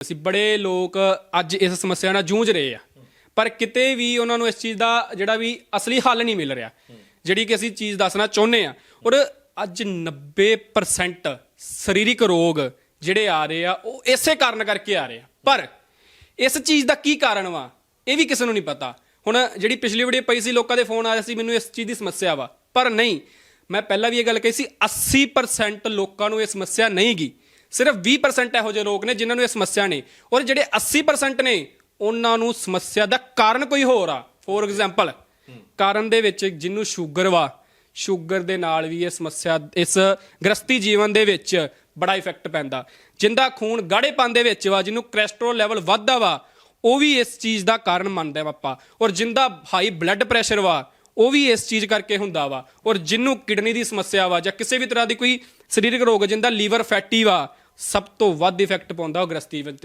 ਅਸੀਂ ਬੜੇ ਲੋਕ ਅੱਜ ਇਸ ਸਮੱਸਿਆ ਨਾਲ ਜੂਝ ਰਹੇ ਆ। ਪਰ ਕਿਤੇ ਵੀ ਉਹਨਾਂ ਨੂੰ ਇਸ ਚੀਜ਼ ਦਾ ਜਿਹੜਾ ਵੀ ਅਸਲੀ ਹੱਲ ਨਹੀਂ ਮਿਲ ਰਿਹਾ, ਜਿਹੜੀ ਕਿ ਅਸੀਂ ਚੀਜ਼ ਦੱਸਣਾ ਚਾਹੁੰਦੇ ਆ। ਔਰ ਅੱਜ 90% ਸਰੀਰਕ ਰੋਗ ਜਿਹੜੇ ਆ ਰਹੇ ਆ, ਉਹ ਇਸੇ ਕਾਰਨ ਕਰਕੇ ਆ ਰਹੇ ਆ। ਪਰ ਇਸ ਚੀਜ਼ ਦਾ ਕੀ ਕਾਰਨ ਵਾ, ਇਹ ਵੀ ਕਿਸੇ ਨੂੰ ਨਹੀਂ ਪਤਾ। ਹੁਣ ਜਿਹੜੀ ਪਿਛਲੀ ਵੀਡੀਓ ਪਈ ਸੀ, ਲੋਕਾਂ ਦੇ ਫੋਨ ਆਇਆ ਸੀ, ਮੈਨੂੰ ਇਸ ਚੀਜ਼ ਦੀ ਸਮੱਸਿਆ ਵਾ। ਪਰ ਨਹੀਂ, ਮੈਂ ਪਹਿਲਾਂ ਵੀ ਇਹ ਗੱਲ ਕਹੀ ਸੀ 80% ਲੋਕਾਂ ਨੂੰ ਇਹ ਸਮੱਸਿਆ ਨਹੀਂ ਗੀ। ਸਿਰਫ 20% ਇਹੋ ਜਿਹੇ ਲੋਕ ਨੇ ਜਿਨ੍ਹਾਂ ਨੂੰ ਇਹ ਸਮੱਸਿਆ ਨੇ ਔਰ ਜਿਹੜੇ 80% ਨੇ, ਉਹਨਾਂ ਨੂੰ ਸਮੱਸਿਆ ਦਾ ਕਾਰਨ ਕੋਈ ਹੋਰ ਆ। ਫੋਰ ਐਗਜ਼ਾਮਪਲ ਕਾਰਨ ਦੇ ਵਿੱਚ ਜਿਹਨੂੰ ਸ਼ੂਗਰ ਵਾ, ਸ਼ੂਗਰ ਦੇ ਨਾਲ ਵੀ ਇਹ ਸਮੱਸਿਆ, ਇਸ ਗ੍ਰਸਤੀ ਜੀਵਨ ਦੇ ਵਿੱਚ ਬੜਾ ਇਫੈਕਟ ਪੈਂਦਾ। ਜਿੰਦਾ ਖੂਨ ਗਾੜੇਪਨ ਦੇ ਵਿੱਚ ਵਾ, ਜਿਹਨੂੰ ਕੋਲੇਸਟ੍ਰੋਲ ਲੈਵਲ ਵੱਧਦਾ ਵਾ, ਉਹ ਵੀ ਇਸ ਚੀਜ਼ ਦਾ ਕਾਰਨ ਮੰਨਦਾ ਵਾ ਆਪਾਂ ਔਰ ਜਿੰਦਾ ਹਾਈ ਬਲੱਡ ਪ੍ਰੈਸ਼ਰ ਵਾ, ਉਹ ਵੀ ਇਸ ਚੀਜ਼ ਕਰਕੇ ਹੁੰਦਾ ਵਾ। ਔਰ ਜਿਹਨੂੰ ਕਿਡਨੀ ਦੀ ਸਮੱਸਿਆ ਵਾ, ਜਾਂ ਕਿਸੇ ਵੀ ਤਰ੍ਹਾਂ ਦੀ ਕੋਈ ਸਰੀਰਕ ਰੋਗ ਜਿੰਦਾ ਲੀਵਰ ਫੈਟੀ ਵਾ ਸਭ ਤੋਂ ਵੱਧ ਇਫੈਕਟ ਪਾਉਂਦਾ ਉਹ ਗ੍ਰਸਤੀ ਵਿੱਚ।